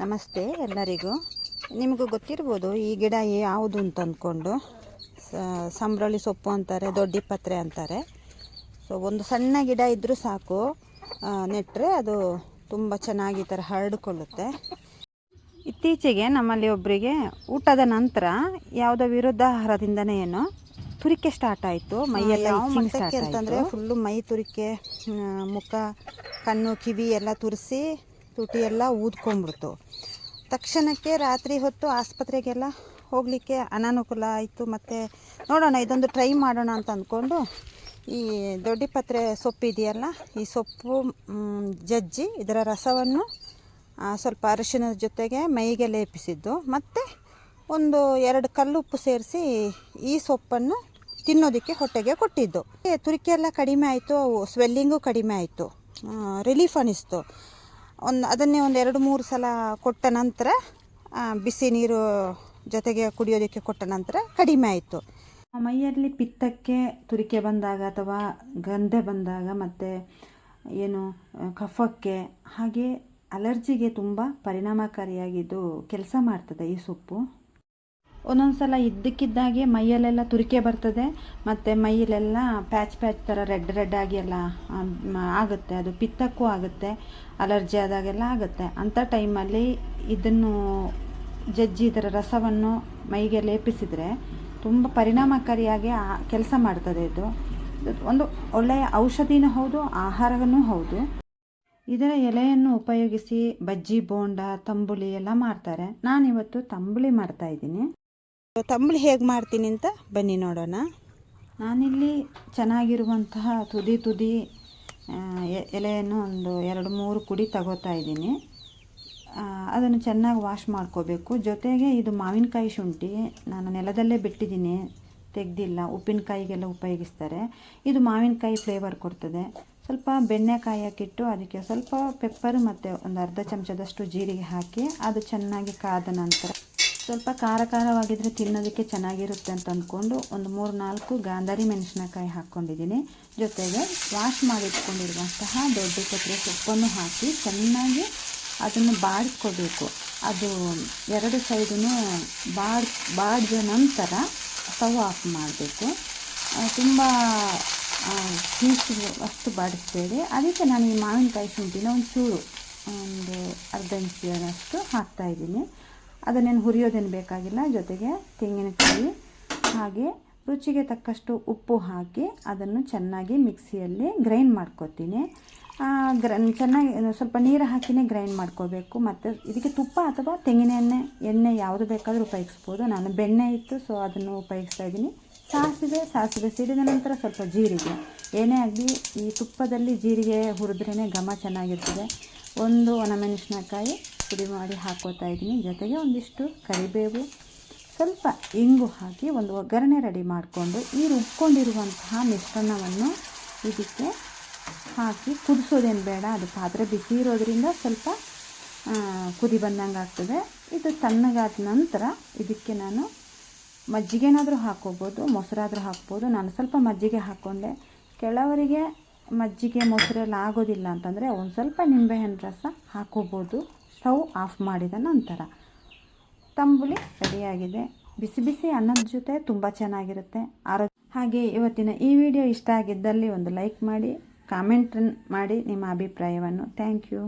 ನಮಸ್ತೆ ಎಲ್ಲರಿಗೂ. ನಿಮಗೂ ಗೊತ್ತಿರ್ಬೋದು ಈ ಗಿಡ ಯಾವುದು ಅಂತ ಅಂದ್ಕೊಂಡು ಸಂಬ್ರಳಿ ಸೊಪ್ಪು ಅಂತಾರೆ ದೊಡ್ಡ ಪತ್ರೆ ಅಂತಾರೆ. ಸೊ ಒಂದು ಸಣ್ಣ ಗಿಡ ಇದ್ದರೂ ಸಾಕು. ನೆಟ್ಟರೆ ಅದು ತುಂಬ ಚೆನ್ನಾಗಿ ಈ ಥರ ಹರಡಿಕೊಳ್ಳುತ್ತೆ. ಇತ್ತೀಚೆಗೆ ನಮ್ಮಲ್ಲಿ ಒಬ್ಬರಿಗೆ ಊಟದ ನಂತರ ಯಾವುದೋ ವಿರುದ್ಧಾಹಾರದಿಂದನೇ ಏನು ತುರಿಕೆ ಸ್ಟಾರ್ಟ್ ಆಯಿತು. ಮೈಯೆಲ್ಲ ಅಂತಂದರೆ ಫುಲ್ಲು ಮೈ ತುರಿಕೆ ಮುಖ ಕಣ್ಣು ಕಿವಿ ಎಲ್ಲ ತುರಿಸಿ ತುಟಿ ಎಲ್ಲ ಊದ್ಕೊಂಡ್ಬಿಡ್ತು. ತಕ್ಷಣಕ್ಕೆ ರಾತ್ರಿ ಹೊತ್ತು ಆಸ್ಪತ್ರೆಗೆಲ್ಲ ಹೋಗಲಿಕ್ಕೆ ಅನಾನುಕೂಲ ಆಯಿತು. ಮತ್ತು ನೋಡೋಣ ಇದೊಂದು ಟ್ರೈ ಮಾಡೋಣ ಅಂತ ಅಂದ್ಕೊಂಡು ಈ ದೊಡ್ಡಿಪತ್ರೆ ಸೊಪ್ಪು ಇದೆಯಲ್ಲ ಈ ಸೊಪ್ಪು ಜಜ್ಜಿ ಇದರ ರಸವನ್ನು ಸ್ವಲ್ಪ ಅರಿಶಿಣದ ಜೊತೆಗೆ ಮೈಗೆ ಲೇಪಿಸಿದ್ದು. ಮತ್ತು ಒಂದು ಎರಡು ಕಲ್ಲುಪ್ಪು ಸೇರಿಸಿ ಈ ಸೊಪ್ಪನ್ನು ತಿನ್ನೋದಕ್ಕೆ ಹೊಟ್ಟೆಗೆ ಕೊಟ್ಟಿದ್ದು. ಏ, ತುರಿಕೆ ಎಲ್ಲ ಕಡಿಮೆ ಆಯಿತು ಸ್ವೆಲ್ಲಿಂಗು ಕಡಿಮೆ ಆಯಿತು. ರಿಲೀಫ್ ಅನ್ನಿಸ್ತು ಒಂದು, ಅದನ್ನೇ ಒಂದು ಎರಡು, ಮೂರು ಸಲ ಕೊಟ್ಟ ನಂತರ ಬಿಸಿ ನೀರು ಜೊತೆಗೆ ಕುಡಿಯೋದಕ್ಕೆ ಕೊಟ್ಟ ನಂತರ ಕಡಿಮೆ ಆಯಿತು. ಮೈಯಲ್ಲಿ ಪಿತ್ತಕ್ಕೆ ತುರಿಕೆ ಬಂದಾಗ ಅಥವಾ ಗಂಧೆ ಬಂದಾಗ ಮತ್ತು ಏನು ಕಫಕ್ಕೆ ಹಾಗೆ ಅಲರ್ಜಿಗೆ ತುಂಬ ಪರಿಣಾಮಕಾರಿಯಾಗಿದ್ದು ಕೆಲಸ ಮಾಡ್ತದೆ ಈ ಸೊಪ್ಪು. ಒಂದೊಂದು ಸಲ ಇದ್ದಕ್ಕಿದ್ದಾಗೆ ಮೈಯಲ್ಲೆಲ್ಲ ತುರಿಕೆ ಬರ್ತದೆ, ಮತ್ತು ಮೈಯಲ್ಲೆಲ್ಲ ಪ್ಯಾಚ್ ಪ್ಯಾಚ್ ಥರ ರೆಡ್ ರೆಡ್ ಆಗಿ ಎಲ್ಲ ಆಗುತ್ತೆ. ಅದು ಪಿತ್ತಕ್ಕೂ ಆಗುತ್ತೆ, ಅಲರ್ಜಿ ಆದಾಗೆಲ್ಲ ಆಗುತ್ತೆ. ಅಂಥ ಟೈಮಲ್ಲಿ ಇದನ್ನು ಜಜ್ಜಿ ಇದರ ರಸವನ್ನು ಮೈಗೆ ಲೇಪಿಸಿದರೆ ತುಂಬ ಪರಿಣಾಮಕಾರಿಯಾಗಿ ಕೆಲಸ ಮಾಡ್ತದೆ ಇದು. ಒಂದು ಒಳ್ಳೆಯ ಔಷಧಿನೂ ಹೌದು ಆಹಾರವೂ ಹೌದು. ಇದರ ಎಲೆಯನ್ನು ಉಪಯೋಗಿಸಿ ಬಜ್ಜಿ, ಬೋಂಡ, ತಂಬುಳಿ ಎಲ್ಲ ಮಾಡ್ತಾರೆ. ನಾನಿವತ್ತು ತಂಬುಳಿ ಮಾಡ್ತಾ ಇದ್ದೀನಿ. ತಂಬುಳಿ ಹೇಗೆ ಮಾಡ್ತೀನಿ ಅಂತ ಬನ್ನಿ ನೋಡೋಣ. ನಾನಿಲ್ಲಿ ಚೆನ್ನಾಗಿರುವಂತಹ ತುದಿ ತುದಿ ಎಲೆಯನ್ನು ಒಂದು ಎರಡು ಮೂರು ಕುಡಿ ತಗೋತಾ ಇದ್ದೀನಿ. ಅದನ್ನು ಚೆನ್ನಾಗಿ ವಾಶ್ ಮಾಡ್ಕೋಬೇಕು. ಜೊತೆಗೆ ಇದು ಮಾವಿನಕಾಯಿ ಶುಂಠಿ ನಾನು ನೆಲದಲ್ಲೇ ಬಿಟ್ಟಿದ್ದೀನಿ, ತೆಗೆದಿಲ್ಲ, ಉಪ್ಪಿನಕಾಯಿಗೆಲ್ಲ ಉಪಯೋಗಿಸ್ತಾರೆ. ಇದು ಮಾವಿನಕಾಯಿ ಫ್ಲೇವರ್ ಕೊಡ್ತದೆ. ಸ್ವಲ್ಪ ಬೆಣ್ಣೆಕಾಯಿ ಹಾಕಿಟ್ಟು ಅದಕ್ಕೆ ಸ್ವಲ್ಪ ಪೆಪ್ಪರ್ ಮತ್ತು ಒಂದು ಅರ್ಧ ಚಮಚದಷ್ಟು ಜೀರಿಗೆ ಹಾಕಿ ಅದು ಚೆನ್ನಾಗಿ ಕಾದ ನಂತರ ಸ್ವಲ್ಪ ಖಾರ ಖಾರವಾಗಿದ್ದರೆ ತಿನ್ನೋದಕ್ಕೆ ಚೆನ್ನಾಗಿರುತ್ತೆ ಅಂತ ಅಂದ್ಕೊಂಡು ಒಂದು ಮೂರು ನಾಲ್ಕು ಗಾಂಧಾರಿ ಮೆಣಸಿನಕಾಯಿ ಹಾಕ್ಕೊಂಡಿದ್ದೀನಿ. ಜೊತೆಗೆ ವಾಶ್ ಮಾಡಿಟ್ಕೊಂಡಿರುವಂತಹ ದೊಡ್ಡ ಕೊತ್ತರೆ ಸೊಪ್ಪನ್ನು ಹಾಕಿ ಚೆನ್ನಾಗಿ ಅದನ್ನು ಬಾಡಿಸ್ಕೋಬೇಕು. ಅದು ಎರಡು ಸೈಡೂ ಬಾಡ್, ಬಾಡಿದ ನಂತರ ಸ್ಟವ್ ಆಫ್ ಮಾಡಬೇಕು. ತುಂಬ ಹೀಟು ಅಷ್ಟು ಬಾಡಿಸ್ಬೇಡಿ. ಅದಕ್ಕೆ ನಾನು ಈ ಮಾವಿನಕಾಯಿ ಶುಂಠಿನ ಒಂದು ಚೂರು ಒಂದು ಅರ್ಧ ಇಂಚಿನಷ್ಟು ಹಾಕ್ತಾಯಿದ್ದೀನಿ ಅದನ್ನೇನು ಹುರಿಯೋದೇನು ಬೇಕಾಗಿಲ್ಲ. ಜೊತೆಗೆ ತೆಂಗಿನಕಾಯಿ ಹಾಗೆ ರುಚಿಗೆ ತಕ್ಕಷ್ಟು ಉಪ್ಪು ಹಾಕಿ ಅದನ್ನು ಚೆನ್ನಾಗಿ ಮಿಕ್ಸಿಯಲ್ಲಿ ಗ್ರೈಂಡ್ ಮಾಡ್ಕೊತೀನಿ. ಗ್ರ, ಚೆನ್ನಾಗಿ ಸ್ವಲ್ಪ ನೀರು ಹಾಕಿನೇ ಗ್ರೈಂಡ್ ಮಾಡ್ಕೋಬೇಕು. ಮತ್ತು ಇದಕ್ಕೆ ತುಪ್ಪ ಅಥವಾ ತೆಂಗಿನ ಎಣ್ಣೆ ಎಣ್ಣೆ ಯಾವುದು ಬೇಕಾದರೂ ಉಪಯೋಗಿಸ್ಬೋದು. ನಾನು ಬೆಣ್ಣೆ ಇತ್ತು, ಸೊ ಅದನ್ನು ಉಪಯೋಗಿಸ್ತಾ ಇದ್ದೀನಿ. ಸಾಸಿವೆ ಸಾಸಿವೆ ಸಿಡಿದ ನಂತರ ಸ್ವಲ್ಪ ಜೀರಿಗೆ. ಏನೇ ಆಗಲಿ, ಈ ತುಪ್ಪದಲ್ಲಿ ಜೀರಿಗೆ ಹುರಿದ್ರೇ ಘಮ ಚೆನ್ನಾಗಿರ್ತದೆ. ಒಂದು ಒಣಮೆಣಸಿನಕಾಯಿ ಪುಡಿ ಮಾಡಿ ಹಾಕೋತಾ ಇದ್ದೀನಿ. ಜೊತೆಗೆ ಒಂದಿಷ್ಟು ಕರಿಬೇವು, ಸ್ವಲ್ಪ ಇಂಗು ಹಾಕಿ ಒಂದು ಒಗ್ಗರಣೆ ರೆಡಿ ಮಾಡಿಕೊಂಡು ಈ ರುಬ್ಕೊಂಡಿರುವಂತಹ ಮಿಶ್ರಣವನ್ನು ಇದಕ್ಕೆ ಹಾಕಿ ಕುದಿಸೋದೇನು ಬೇಡ. ಅದು ಪಾತ್ರೆ ಬಿಸಿ ಇರೋದ್ರಿಂದ ಸ್ವಲ್ಪ ಕುದಿ ಬಂದಂಗೆ ಆಗ್ತದೆ. ಇದು ತಣ್ಣಗಾದ ನಂತರ ಇದಕ್ಕೆ ನಾನು ಮಜ್ಜಿಗೆನಾದರೂ ಹಾಕೋಬೋದು ಮೊಸರಾದರೂ ಹಾಕ್ಬೋದು. ನಾನು ಸ್ವಲ್ಪ ಮಜ್ಜಿಗೆ ಹಾಕ್ಕೊಂಡೆ. ಕೆಲವರಿಗೆ ಮಜ್ಜಿಗೆ ಮೊಸರೆಲ್ಲ ಆಗೋದಿಲ್ಲ ಅಂತಂದರೆ ಒಂದು ಸ್ವಲ್ಪ ನಿಂಬೆಹಣ್ಣು ರಸ ಹಾಕೋಬೋದು. ಸ್ಟವ್ ಆಫ್ ಮಾಡಿದ ನಂತರ ತಂಬುಳಿ ರೆಡಿಯಾಗಿದೆ. ಬಿಸಿ ಬಿಸಿ ಅನ್ನದ ಜೊತೆ ತುಂಬ ಚೆನ್ನಾಗಿರುತ್ತೆ. ಆರೋಗ್ಯ ಹಾಗೆ ಇವತ್ತಿನ ಈ ವಿಡಿಯೋ ಇಷ್ಟ ಆಗಿದ್ದಲ್ಲಿ ಒಂದು ಲೈಕ್ ಮಾಡಿ, ಕಾಮೆಂಟ್ ಮಾಡಿ ನಿಮ್ಮ ಅಭಿಪ್ರಾಯವನ್ನು. Thank you.